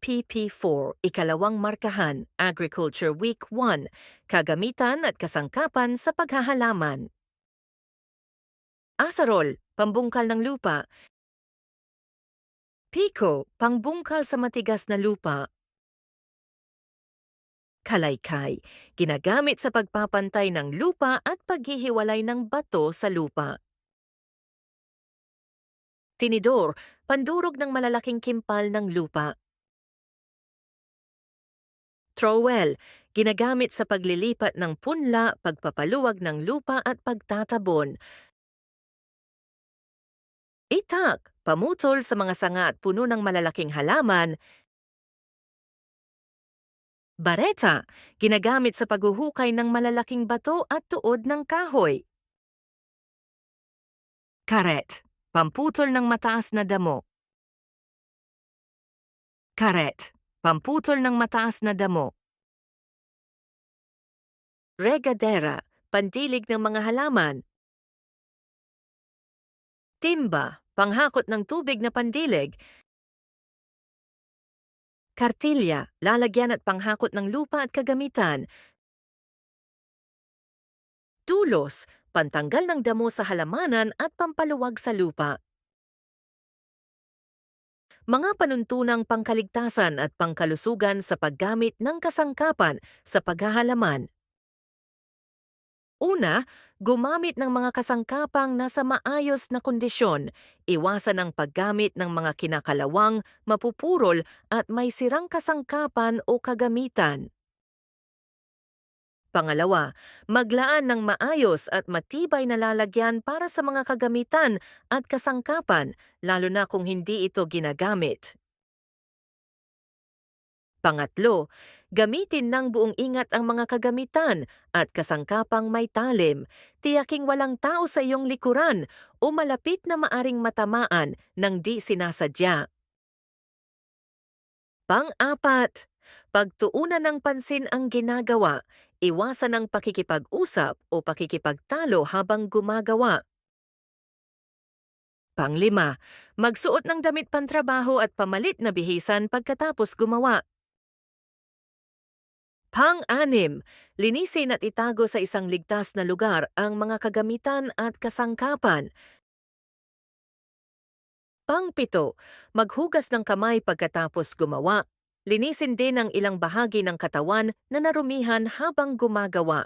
APP4, Ikalawang Markahan, Agriculture Week 1, Kagamitan at Kasangkapan sa Paghahalaman. Asarol, Pambungkal ng Lupa. Pico, Pangbungkal sa Matigas na Lupa. Kalaykay, ginagamit sa pagpapantay ng lupa at paghihiwalay ng bato sa lupa. Tinidor, pandurog ng malalaking kimpal ng lupa. Trowel, ginagamit sa paglilipat ng punla, pagpapaluwag ng lupa at pagtatabon. Itak, pamutol sa mga sanga at puno ng malalaking halaman. Bareta, ginagamit sa paghuhukay ng malalaking bato at tuod ng kahoy. Karet, pamputol ng mataas na damo. Karet, pamputol ng mataas na damo. Regadera, pandilig ng mga halaman. Timba, panghakot ng tubig na pandilig. Kartilya, lalagyan at panghakot ng lupa at kagamitan. Tulos, pantanggal ng damo sa halamanan at pampaluwag sa lupa. Mga panuntunang pangkaligtasan at pangkalusugan sa paggamit ng kasangkapan sa paghahalaman. Una, gumamit ng mga kasangkapang nasa maayos na kondisyon, iwasan ang paggamit ng mga kinakalawang, mapupurol at may sirang kasangkapan o kagamitan. Pangalawa, maglaan ng maayos at matibay na lalagyan para sa mga kagamitan at kasangkapan, lalo na kung hindi ito ginagamit. Pangatlo, gamitin ng buong ingat ang mga kagamitan at kasangkapang may talim. Tiyaking walang tao sa iyong likuran o malapit na maaring matamaan ng di sinasadya. Pang-apat, pagtuunan ng pansin ang ginagawa, iwasan ang pakikipag-usap o pakikipagtalo habang gumagawa. Panglima, magsuot ng damit pantrabaho at pamalit na bihisan pagkatapos gumawa. Pang-anim, linisin at itago sa isang ligtas na lugar ang mga kagamitan at kasangkapan. Pang-pito, maghugas ng kamay pagkatapos gumawa. Linisin din ang ilang bahagi ng katawan na narumihan habang gumagawa.